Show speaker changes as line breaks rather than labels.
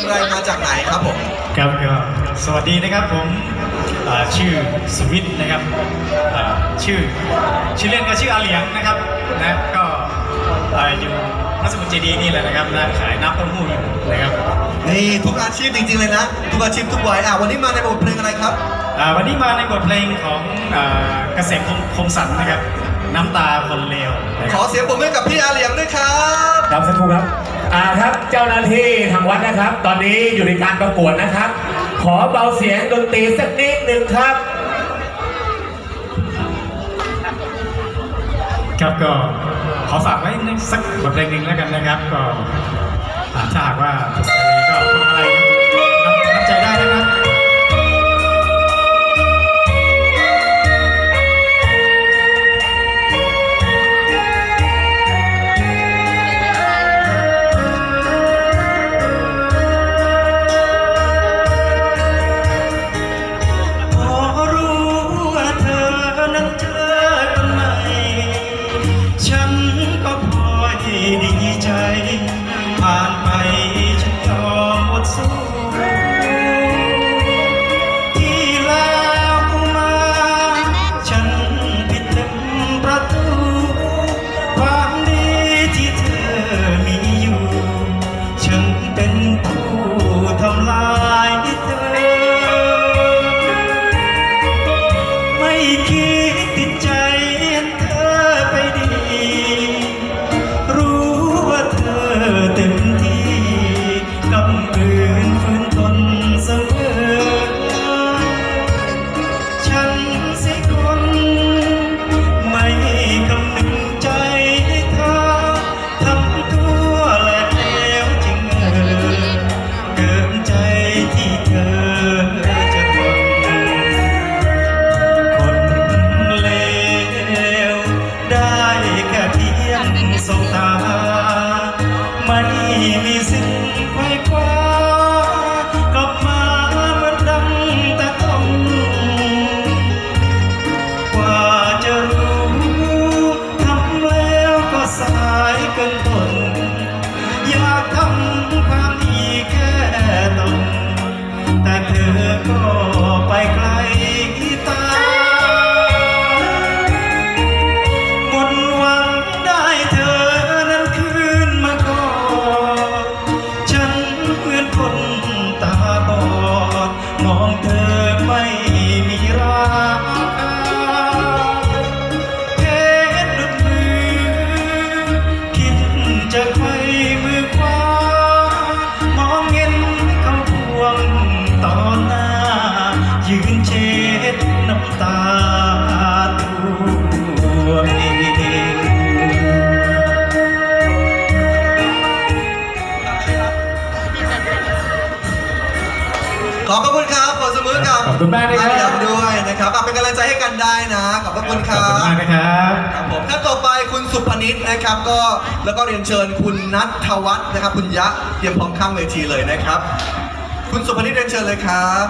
งอะไรมาจากไหนครับผม
ครับก็สวัสดีนะครับผมอ่าชื่อสวิทนะครับอ่าชื่อชื่อเล่นก็ชื่ออาเหลียงนะครับนะก็อ่าอยู่พระสมุทรเจดีย์นี่แหละนะครับร้านขายน้ำเต้าหู้อยู่นะครับ
นี่ทุกอาชีพจริงๆเลยนะ ทุกอาชีพทุกวัยอะวันนี้มาในบทเพลงอะไรครับ
อ่าวันนี้มาในบทเพลงของอ่าเกษมคมคมสันนะครับน้ำตาคนเลวนะ
ข
ค
อ
รับ
เสียงปรบมือกับพี่อาเหลียงด้วยครับ
ครับสักครู่ครับ อ่าครับเจ้าหน้าที่ทางวัดนะครับ ตอนนี้อยู่ในการประกวดนะครับ ขอเบาเสียงดนตรีสักนิดหนึ่งครับ
ครับก็ขอฝากไว้สักบทเพลงหนึ่งแล้วกันนะครับ ก็อ่าถ้าหากว่าถูกใจก็านไปฉันย ความดีแค่ตนแต่เธอก็ไปไกลตาหมดหวังได้เธอนั้นคืนมาก่อนฉันเหมือนคนตาบอดมองเธอ
ขอบพระคุณครับขอเสมอกับ
ขอบคุณมากนะครับ
อาเหลียงด้วยนะครับอะเป็นกำลังใจให้กันได้นะ ขอบพระคุณค
ขอบ
รั
คุณ
บ
มากนะครับ
ครับผมท่านต่อไปคุณสุพนิษฐ์นะครับก็แล้วก็เรียนเชิญคุณนัทวัฒน์นะครับ คุณยะเตรียมพร้อมข้างเวทีเลยนะครับ คุณสุพนิษฐ์เรียนเชิญเลยครับ